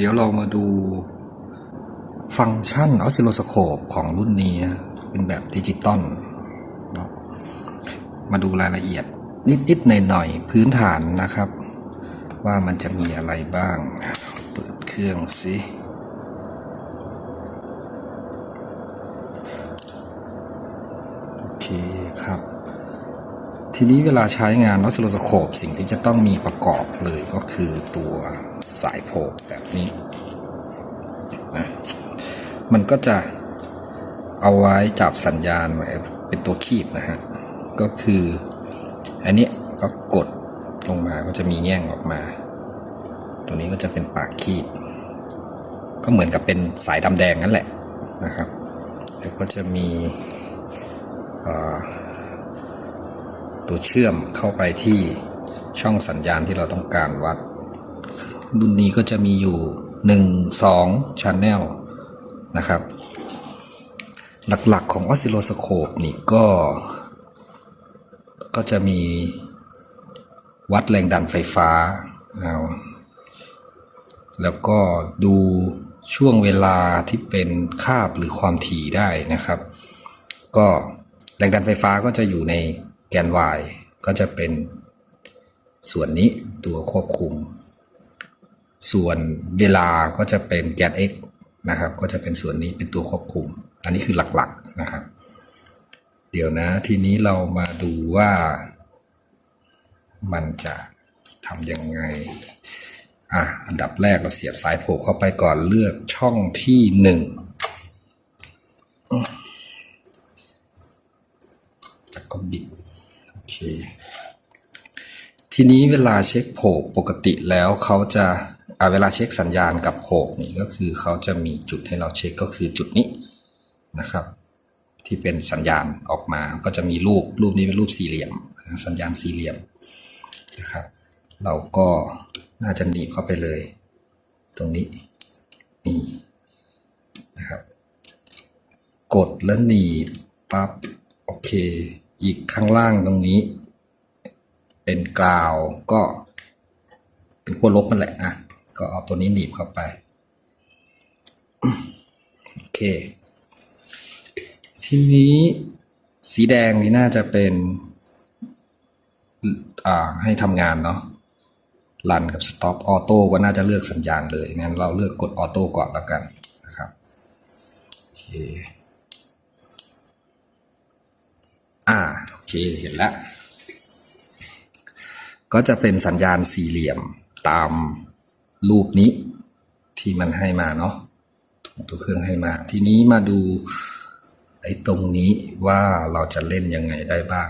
เดี๋ยวเรามาดูฟังก์ชันออสซิโลสโคปของรุ่นนี้ เป็นแบบดิจิตอลมาดูรายละเอียดนิดๆหน่อยๆพื้นฐานนะครับ ว่ามันจะมีอะไรบ้าง เปิดเครื่องสิโอเคครับ ทีนี้เวลาใช้งานออสซิโลสโคปสิ่งที่จะต้องมีประกอบเลยก็คือตัว สายโพกแบบนี้นะมันก็จะเอาไว้จับสัญญาณไว้เป็นตัวคีบนะฮะ ก็คืออันนี้ก็กดลงมาก็จะมีแง่งออกมา ตัวนี้ก็จะเป็นปากคีบ ก็เหมือนกับเป็นสายดำแดงนั่นแหละนะครับแล้วก็จะมีตัวเชื่อมเข้าไปที่ช่องสัญญาณที่เราต้องการวัด รุ่นนี้ก็จะมีอยู่ 1 2 Channel นะครับ หลักๆของออสซิโลสโคปนี่ก็ ก็จะมีวัดแรงดันไฟฟ้าเอาแล้วก็ดูช่วงเวลาที่เป็นคาบหรือความถี่ได้นะครับ ก็แรงดันไฟฟ้าก็จะอยู่ในแกน y ก็จะเป็นส่วนนี้ตัวควบคุม ส่วนเวลาก็จะเป็นแกน x นะครับ ก็จะเป็นส่วนนี้เป็นตัวควบคุม อันนี้คือหลักๆนะครับ เดี๋ยวนะทีนี้เรามาดูว่า มันจะทำยังไงอะอันดับแรกเราเสียบสายโผล่เข้าไปก่อนเลือกช่องที่หนึ่งแล้วก็บิดโอเคทีนี้เวลาเช็คโผกปกติแล้วเขาจะ เวลาเช็คสัญญาณกับโผกนี่ก็คือเขาจะมีจุดให้เราเช็คก็คือจุดนี้นะครับ ที่เป็นสัญญาณออกมาก็จะมีรูปรูปนี้เป็นรูปสี่เหลี่ยม สัญญาณสี่เหลี่ยมนะครับ เราก็น่าจะหนีบเข้าไปเลย ตรงนี้นี่นะครับ กดแล้วหนีบปั๊บโอเค อีกข้างล่างตรงนี้ เป็นกราวก็เป็นขั้วลบนั่นแหละอะ ก็เอาตัวนี้หนีบเข้าไป โอเค ทีนี้สีแดงนี่น่าจะเป็นอ่าให้ทำงานเนาะรันกับสต็อปออโต้ก็น่าจะเลือกสัญญาณเลยงั้นเราเลือกกดออโต้ก่อนแล้วกันนะครับโอเคอ่าโอเคเห็นแล้ว ก็จะเป็นสัญญาณสี่เหลี่ยมตาม รูปนี้ที่มันให้มาเนาะตัวเครื่องให้มา ทีนี้มาดูไอ้ตรงนี้ว่าเราจะเล่นยังไงได้บ้าง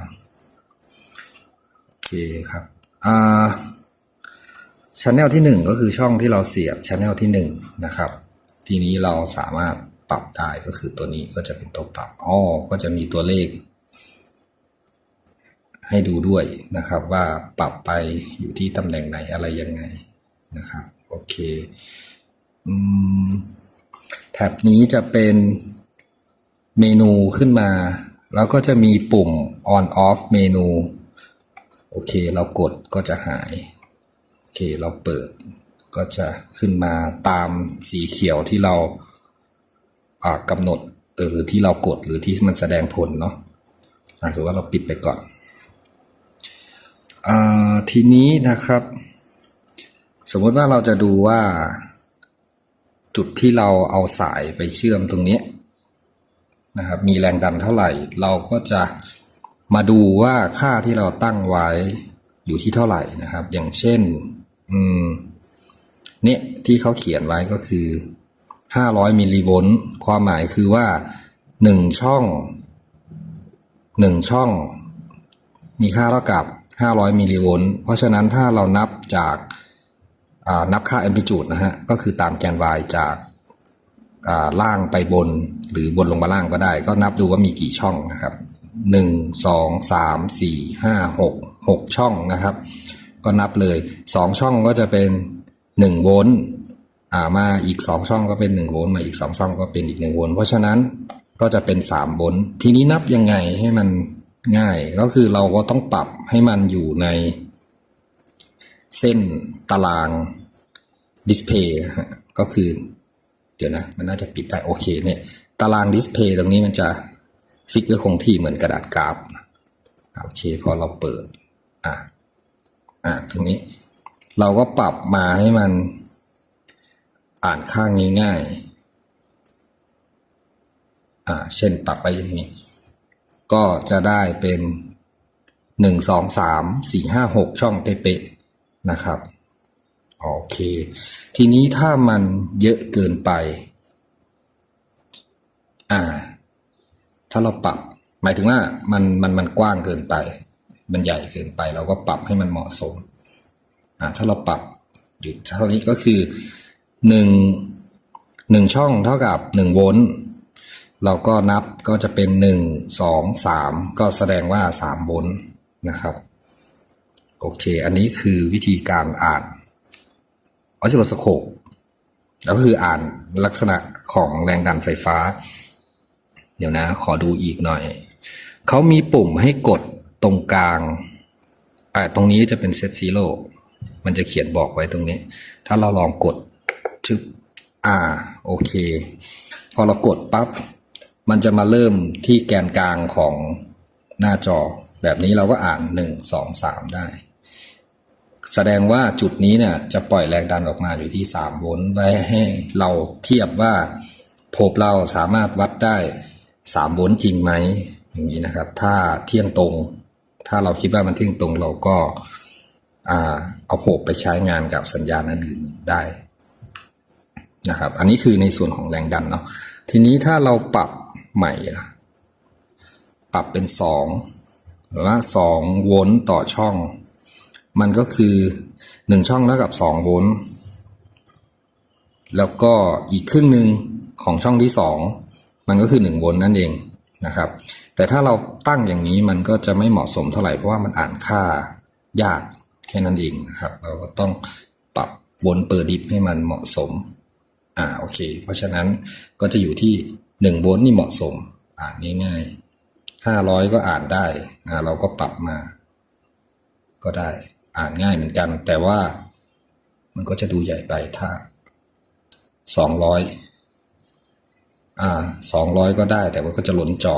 โอเคครับอ่าช n แนลที่หนึ่งก็คือช่องที่เราเสียบช n แนลที่หนึ่งนะครับ ทีนี้เราสามารถปรับได้ก็คือตัวนี้ก็จะเป็นตัวปรับอ๋อก็จะมีตัวเลข ให้ดูด้วยนะครับว่าปรับไปอยู่ที่ตำแหน่งไหนอะไรยังไงนะครับ โอเคแท็บนี้จะเป็นเมนูขึ้นมา แล้วก็จะมีปุ่ม on off เมนู โอเค เรากดก็จะหาย โอเค เราเปิดก็จะขึ้นมาตามสีเขียวที่เราากำหนดหรือที่เรากดหรือที่มันแสดงผลเนาะถือว่าเราปิดไปก่อนอทีนี้นะครับ สมมติว่าเราจะดูว่า จุดที่เราเอาสายไปเชื่อมตรงนี้นะครับ มีแรงดันเท่าไหร่ เราก็จะมาดูว่าค่าที่เราตั้งไว้อยู่ที่เท่าไหร่นะครับ อย่างเช่น อืม เนี่ยที่เขาเขียนไว้ก็คือ 500 มิลลิโวลต์ความหมายคือว่า 1 ช่อง 1 ช่อง มีค่าเท่ากับ 500 มิลลิโวลต์เพราะฉะนั้นถ้าเรานับจาก นับค่าแอมพลิจูดนะฮะก็คือตามแกน y จากาล่างไปบนหรือบนลงมาล่างก็ได้ ก็นับดูว่ามีกี่ช่องนะครับ1 2 3 4 5 6 6ช่องนะครับ ก็นับเลย2ช่องก็จะเป็น1โวลต์ามาอีก2ช่องก็เป็น1โวลต์มาอีก2ช่องก็เป็นอีก1โวลต์เพราะฉะนั้นก็จะเป็น3โวลต์ทีนี้นับยังไงให้มันง่ายก็คือเราก็ต้องปรับให้มันอยู่ในเส้นตาราง ดิสเพย์นะฮะก็คือ เดี๋ยวนะ มันน่าจะปิดได้โอเคเนี่ยตารางดิสเพย์ตรงนี้มันจะฟิกไว้คงที่เหมือนกระดาษกราฟโอเคพอเราเปิดอะอะตรงนี้ เราก็ปรับมาให้มันอ่านข้างง่ายๆอ่าเช่นปรับไปอย่างนี้ ก็จะได้เป็นหนึ่งสองสามสี่ห้าหกช่องเป๊ะๆนะครับ โอเค ทีนี้ถ้ามันเยอะเกินไป อ่า ถ้าเราปรับ หมายถึงว่ามันมันมันกว้างเกินไป มันใหญ่เกินไป เราก็ปรับให้มันเหมาะสม อ่า ถ้าเราปรับอยู่เท่านี้ก็คือหนึ่งหนึ่งช่องเท่ากับหนึ่งโวลต์เราก็นับก็จะเป็นหนึ่งสองสามก็แสดงว่าสามโวลต์นะครับ โอเค อันนี้คือวิธีการอ่าน ออสซิโลสโคปแล้วก็คืออ่านลักษณะของแรงดันไฟฟ้า เดี๋ยวนะ ขอดูอีกหน่อย เขามีปุ่มให้กดตรงกลางอ่าตรงนี้จะเป็นเซตซีโร่มันจะเขียนบอกไว้ตรงนี้ ถ้าเราลองกดชึบอ่า โอเค พอเรากดปั๊บ มันจะมาเริ่มที่แกนกลางของหน้าจอ แบบนี้เราก็อ่าน 1 2 3 ได้ แสดงว่าจุดนี้เนี่ยจะปล่อยแรงดันออกมาอยู่ที่ 3 โวลต์ไว้ให้เราเทียบว่าโพบเราสามารถวัดได้ 3 โวลต์จริงไหมอย่างนี้นะครับ ถ้าเที่ยงตรง ถ้าเราคิดว่ามันเที่ยงตรงเราก็าเอาโผไปใช้งานกับสัญญาณอื่นได้นะครับ อันนี้คือในส่วนของแรงดันเนาะทีนี้ถ้าเราปรับใหม่ล่ะปรับเป็นสองหรือว่าสองโวลต์ต่อช่อง มันก็คือหนึ่งช่องเท่ากับสองโวลต์แล้วก็อีกครึ่งหนึ่งของช่องที่สองมันก็คือหนึ่งโวลต์นั่นเองนะครับ แต่ถ้าเราตั้งอย่างนี้มันก็จะไม่เหมาะสมเท่าไหร่เพราะว่ามันอ่านค่ายากแค่นั้นเองนะครับ เราก็ต้องปรับโวลต์เปิดดิฟให้มันเหมาะสมอ่าโอเค เพราะฉะนั้นก็จะอยู่ที่หนึ่งโวลต์นี่เหมาะสม อ่านง่ายๆห้าร้อยก็อ่านได้อ่าเราก็ปรับมาก็ได้ อ่านง่ายเหมือนกัน แต่ว่ามันก็จะดูใหญ่ไปถ้าสองร้อยอ่าสองร้อยก็ได้แต่ว่าก็จะล้นจอ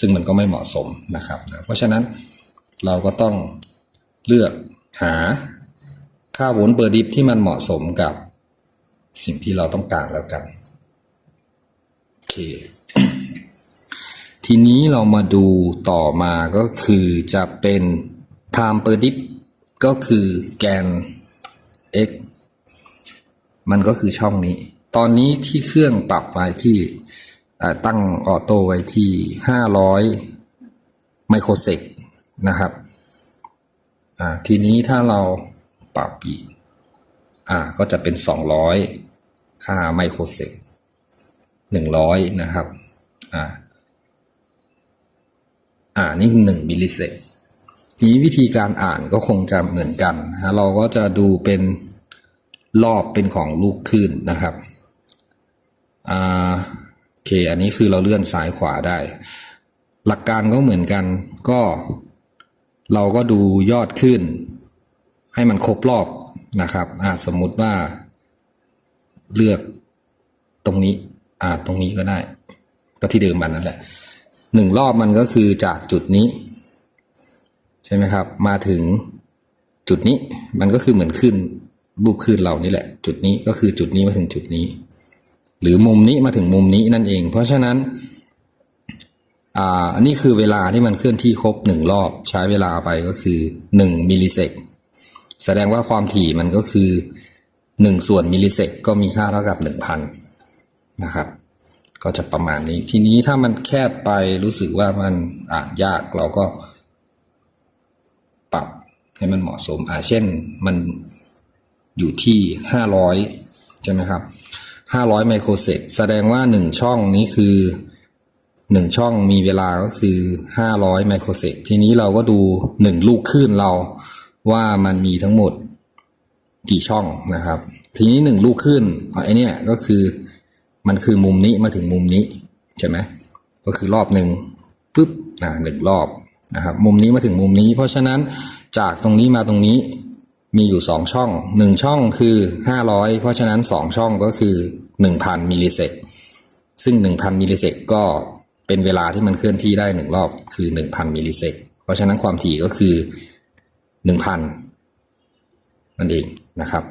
ซึ่งมันก็ไม่เหมาะสมนะครับนะเพราะฉะนั้นเราก็ต้องเลือกหาค่าวลต์เปอร์ดิฟที่มันเหมาะสมกับสิ่งที่เราต้องการแล้วกันโอเคทีนี้เรามาดูต่อมาก็คือจะเป็น time per dip ก็คือแกน x มันก็คือช่องนี้ ตอนนี้ที่เครื่องปรับไว้ที่ตั้งออโต้ไว้ที่ 500 ไมโครเซกนะครับทีนี้ถ้าเราปรับอีกก็จะเป็น 200 ค่าไมโครเซก100 นะครับอ่าอ่านี่หนึ่งมิลลิเซก ทีนี้วิธีการอ่านก็คงจะเหมือนกันนะเราก็จะดูเป็นรอบเป็นของลูกคลื่นนะครับอ่าโอเค อันนี้คือเราเลื่อนซ้ายขวาได้ หลักการก็เหมือนกัน ก็ เราก็ดูยอดขึ้น ให้มันครบรอบนะครับอ่าสมมุติว่าเลือกตรงนี้อ่าตรงนี้ก็ได้ ก็ที่เดิมมันนั่นแหละหนึ่งรอบมันก็คือจากจุดนี้ ใช่ไหมครับ มาถึงจุดนี้มันก็คือเหมือนขึ้นรูปขึ้นเรานี่แหละ จุดนี้ก็คือจุดนี้มาถึงจุดนี้ หรือมุมนี้มาถึงมุมนี้นั่นเอง เพราะฉะนั้นอ่าอันนี้คือเวลาที่มันเคลื่อนที่ครบหนึ่งรอบใช้เวลาไปก็คือหนึ่งมิลลิเซกแสดงว่าความถี่มันก็คือหนึ่งส่วนมิลลิเซกก็มีค่าเท่ากับหนึ่งพันนะครับ ก็จะประมาณนี้ ทีนี้ถ้ามันแคบไปรู้สึกว่ามันอ่านยากเราก็ ให้มันเหมาะสมอ่าเช่นมันอยู่ที่ห้าร้อยใช่ไหมครับห้าร้อยไมโครเซกแสดงว่าหนึ่งช่องนี้คือหนึ่งช่องมีเวลาก็คือห้าร้อยไมโครเซกทีนี้เราก็ดูหนึ่งลูกคลื่นเราว่ามันมีทั้งหมดกี่ช่องนะครับ ทีนี้หนึ่งลูกคลื่นไอเนี้ยก็คือมันคือมุมนี้มาถึงมุมนี้ใช่ไหมก็คือรอบหนึ่งปุ๊บอ่าหนึ่งรอบนะครับมุมนี้มาถึงมุมนี้ เพราะฉะนั้น จากตรงนี้มาตรงนี้มีอยู่ 2 ช่อง 1 ช่องคือ 500 เพราะฉะนั้น 2 ช่องก็คือ 1,000 มิลลิเซกซึ่ง 1,000 มิลลิเซกก็เป็นเวลาที่มันเคลื่อนที่ได้ 1 รอบคือ 1,000 มิลลิเซกเพราะฉะนั้นความถี่ก็คือ 1,000 นั่นเองนะครับ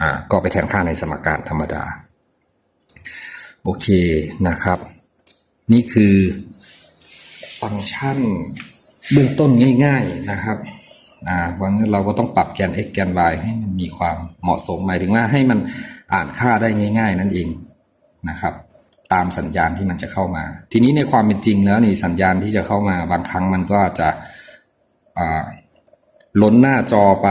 อ่าก็ไปแทนค่าในสมการธรรมดา โอเคนะครับ นี่คือฟังก์ชันเบื้องต้นง่าย ๆนะครับ อ่าวันนี้เราก็ต้องปรับแกน x แกน y ให้มันมีความเหมาะสมหมายถึงว่าให้มันอ่านค่าได้ง่าย ๆ นั่นเองนะครับ ตามสัญญาณที่มันจะเข้ามา ทีนี้ในความเป็นจริงแล้วนี่สัญญาณที่จะเข้ามาบางครั้งมันก็จะล้นหน้าจอไป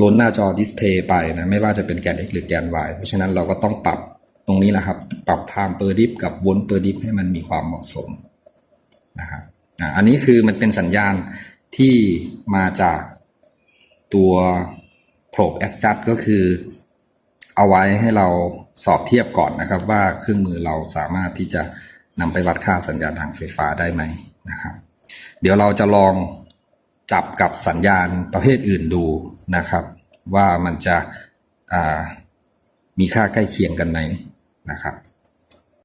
ล้นหน้าจอดิสเพย์ไปนะไม่ว่าจะเป็นแกน x หรือแกน y เพราะฉะนั้นเราก็ต้องปรับตรงนี้แหละครับ ปรับ time per dip กับ volt per dip ให้มันมีความเหมาะสมนะครับอันนี้คือมันเป็นสัญญาณ ที่มาจากตัว probe adjust ก็คือเอาไว้ให้เราสอบเทียบก่อนนะครับ ว่าเครื่องมือเราสามารถที่จะนำไปวัดค่าสัญญาณทางไฟฟ้าได้ไหมนะครับ เดี๋ยวเราจะลองจับกับสัญญาณประเภทอื่นดูนะครับ ว่ามันจะมีค่าใกล้เคียงกันไหมนะครับ